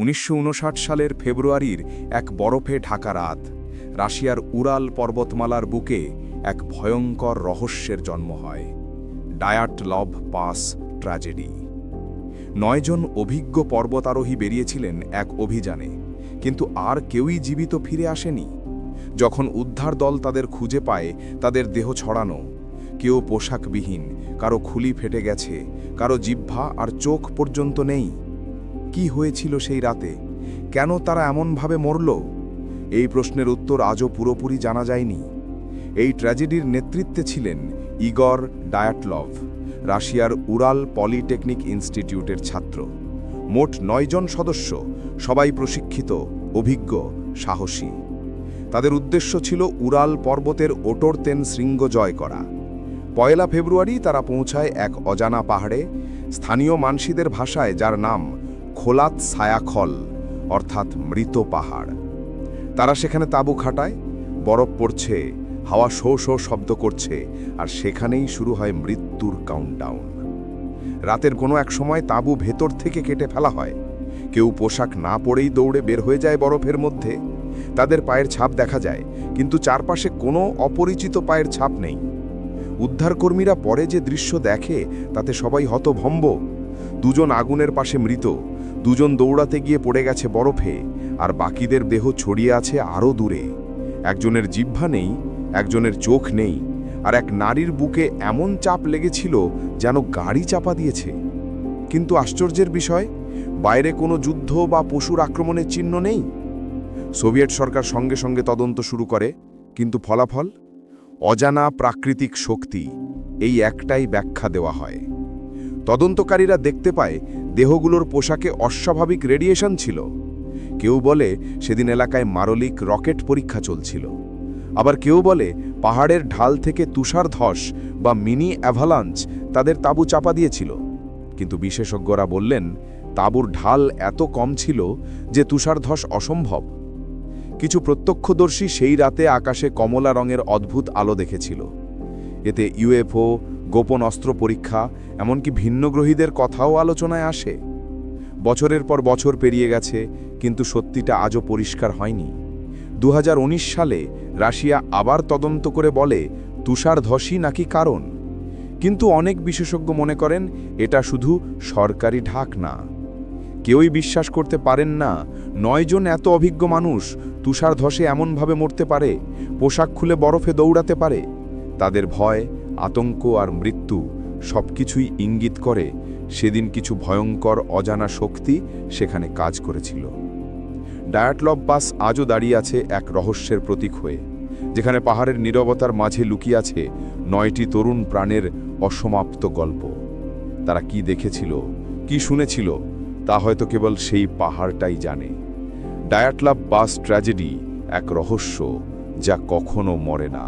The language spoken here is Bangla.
উনিশশো উনষাট সালের ফেব্রুয়ারির এক বরফে ঢাকা রাত, রাশিয়ার উরাল পর্বতমালার বুকে এক ভয়ঙ্কর রহস্যের জন্ম হয়। Dyatlov pass tragedy. নয়জন অভিজ্ঞ পর্বতারোহী বেরিয়েছিলেন এক অভিযানে, কিন্তু আর কেউই জীবিত ফিরে আসেনি। যখন উদ্ধার দল তাদের খুঁজে পায়, তাদের দেহ ছড়ানো, কেউ পোশাকবিহীন, কারও খুলি ফেটে গেছে, কারও জিহ্বা আর চোখ পর্যন্ত নেই। কি হয়েছিল সেই রাতে? কেন তারা এমনভাবে মরল? এই প্রশ্নের উত্তর আজও পুরোপুরি জানা যায়নি। এই ট্র্যাজেডির নেতৃত্বে ছিলেন ইগর ডায়াটলভ, রাশিয়ার উরাল পলিটেকনিক ইনস্টিটিউটের ছাত্র। মোট নয়জন সদস্য, সবাই প্রশিক্ষিত, অভিজ্ঞ, সাহসী। তাদের উদ্দেশ্য ছিল উরাল পর্বতের ওটরতেন শৃঙ্গ জয় করা। পয়লা ফেব্রুয়ারি তারা পৌঁছায় এক অজানা পাহাড়ে, স্থানীয় মানসীদের ভাষায়, যার নাম খোলাত ছায়াখল অর্থাৎ মৃত পাহাড়। তারা সেখানে তাঁবু খাটায়, বরফ পড়ছে, হাওয়া শো শো শব্দ করছে, আর সেখানেই শুরু হয় মৃত্যুর কাউন্টডাউন রাতের কোনো এক সময় তাঁবু ভেতর থেকে কেটে ফেলা হয়। কেউ পোশাক না পরেই দৌড়ে বের হয়ে যায় বরফের মধ্যে। তাদের পায়ের ছাপ দেখা যায়, কিন্তু চারপাশে কোনো অপরিচিত পায়ের ছাপ নেই। উদ্ধারকর্মীরা পরে যে দৃশ্য দেখে, তাতে সবাই হতভম্ব। দুজন আগুনের পাশে মৃত, দুজন দৌড়াতে গিয়ে পড়ে গেছে বরফে, আর বাকিদের দেহ ছড়িয়ে আছে আরও দূরে। একজনের জিহ্বা নেই, একজনের চোখ নেই, আর এক নারীর বুকে এমন চাপ লেগেছিল যেন গাড়ি চাপা দিয়েছে। কিন্তু আশ্চর্যের বিষয়, বাইরে কোনো যুদ্ধ বা পশুর আক্রমণের চিহ্ন নেই। সোভিয়েট সরকার সঙ্গে সঙ্গে তদন্ত শুরু করে, কিন্তু ফলাফল? অজানা প্রাকৃতিক শক্তি, এই একটাই ব্যাখ্যা দেওয়া হয়। তদন্তকারীরা দেখতে পায় দেহগুলোর পোশাকে অস্বাভাবিক রেডিয়েশন ছিল। কেউ বলে সেদিন এলাকায় মারলিক রকেট পরীক্ষা চলছিল। আবার কেউ বলে পাহাড়ের ঢাল থেকে তুষার ধস বা মিনি অ্যাভালাঞ্চ তাদের তাঁবু চাপা দিয়েছিল। কিন্তু বিশেষজ্ঞরা বললেন, তাঁবুর ঢাল এত কম ছিল যে তুষারধস অসম্ভব। কিছু প্রত্যক্ষদর্শী সেই রাতে আকাশে কমলা রঙের অদ্ভুত আলো দেখেছিল। এতে ইউএফও, গোপন অস্ত্র পরীক্ষা, এমনকি ভিন্নগ্রহীদের কথাও আলোচনায় আসে। বছরের পর বছর পেরিয়ে গেছে, কিন্তু সত্যিটা আজও পরিষ্কার হয়নি। দু হাজার উনিশ সালে রাশিয়া আবার তদন্ত করে বলে তুষার ধসই নাকি কারণ। কিন্তু অনেক বিশেষজ্ঞ মনে করেন, এটা শুধু সরকারি ঢাক না। কেউই বিশ্বাস করতে পারেন না নয়জন এত অভিজ্ঞ মানুষ তুষার ধসে এমনভাবে মরতে পারে, পোশাক খুলে বরফে দৌড়াতে পারে। তাদের ভয়, আতঙ্ক আর মৃত্যু সবকিছুই ইঙ্গিত করে সেদিন কিছু ভয়ঙ্কর অজানা শক্তি সেখানে কাজ করেছিল। ডায়াটলব বাস আজও দাঁড়িয়ে আছে এক রহস্যের প্রতীক হয়ে, যেখানে পাহাড়ের নীরবতার মাঝে লুকিয়ে আছে নয়টি তরুণ প্রাণের অসমাপ্ত গল্প। তারা কি দেখেছিল, কি শুনেছিল, তা হয়তো কেবল সেই পাহাড়টাই জানে। ডায়াটলাব বাস ট্র্যাজেডি, এক রহস্য যা কখনো মরে না।